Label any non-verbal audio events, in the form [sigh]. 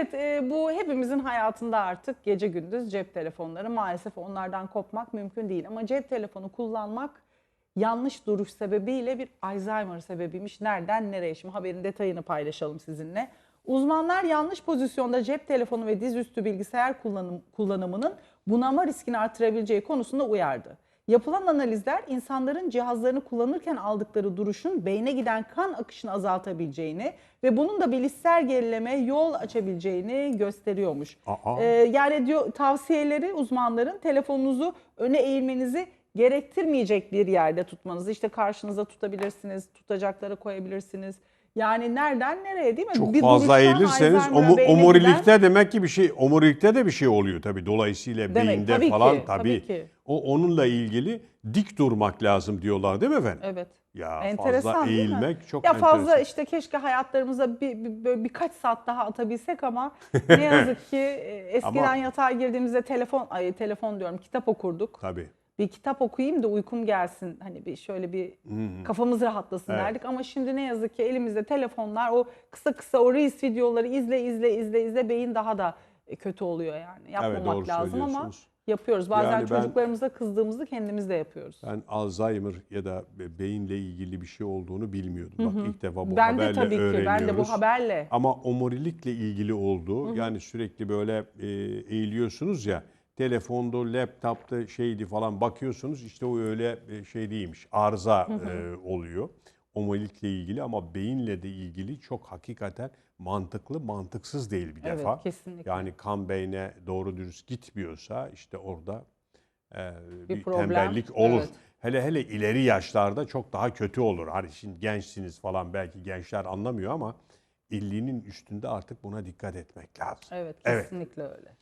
Evet e, bu hepimizin hayatında artık gece gündüz cep telefonları maalesef onlardan kopmak mümkün değil. Ama cep telefonu kullanmak yanlış duruş sebebiyle bir Alzheimer sebebiymiş. Nereden nereye? Şimdi haberin detayını paylaşalım sizinle. Uzmanlar yanlış pozisyonda cep telefonu ve dizüstü bilgisayar kullanım, kullanımının bunama riskini artırabileceği konusunda uyardı. Yapılan analizler insanların cihazlarını kullanırken aldıkları duruşun beyne giden kan akışını azaltabileceğini ve bunun da bilişsel gerileme yol açabileceğini gösteriyormuş. Aa. Ee, yani diyor tavsiyeleri uzmanların telefonunuzu öne eğilmenizi gerektirmeyecek bir yerde tutmanızı. İşte karşınıza tutabilirsiniz, tutacaklara koyabilirsiniz. Yani nereden nereye değil mi? Çok Bir fazla eğilirseniz omu- omurilikte giden- demek ki bir şey omurilikte de bir şey oluyor tabii dolayısıyla Demek, beyinde tabii ki, falan tabii tabii. ki. O onunla ilgili dik durmak lazım diyorlar değil mi efendim? Evet. Ya Enteresan fazla eğilmek çok ya fazla enteresan. işte keşke hayatlarımıza bir, bir- böyle birkaç saat daha atabilsek ama ne yazık [laughs] ki e, eskiden Ama- yatağa girdiğimizde telefon ay telefon diyorum kitap okurduk. Tabii. Bir kitap okuyayım da uykum gelsin. Hani bir şöyle bir kafamız rahatlasın Evet. derdik ama şimdi ne yazık ki elimizde telefonlar o kısa kısa o reels videoları izle izle izle izle beyin daha da kötü oluyor yani. Yapmamak doğru lazım ama yapıyoruz. Bazen Yani ben- çocuklarımıza kızdığımızda kendimiz de yapıyoruz. Ben Alzheimer ya da be- beyinle ilgili bir şey olduğunu bilmiyordum. Bak ilk defa bu ben de haberle tabii ki ben de bu öğreniyoruz. haberle Ama omurilikle ilgili olduğu yani sürekli böyle e, eğiliyorsunuz ya telefonda, laptopta şeydi falan bakıyorsunuz işte o öyle e, şey değilmiş arıza e, oluyor. Omurilikle ilgili ama beyinle de ilgili çok hakikaten mantıklı mantıksız değil bir Evet, defa. kesinlikle. Yani kan beyne doğru dürüst gitmiyorsa işte orada e, bir, problem, tembellik olur. evet. Hele hele ileri yaşlarda çok daha kötü olur. Hani şimdi gençsiniz falan belki gençler anlamıyor ama 50'nin üstünde artık buna dikkat etmek lazım. Evet Evet. kesinlikle öyle.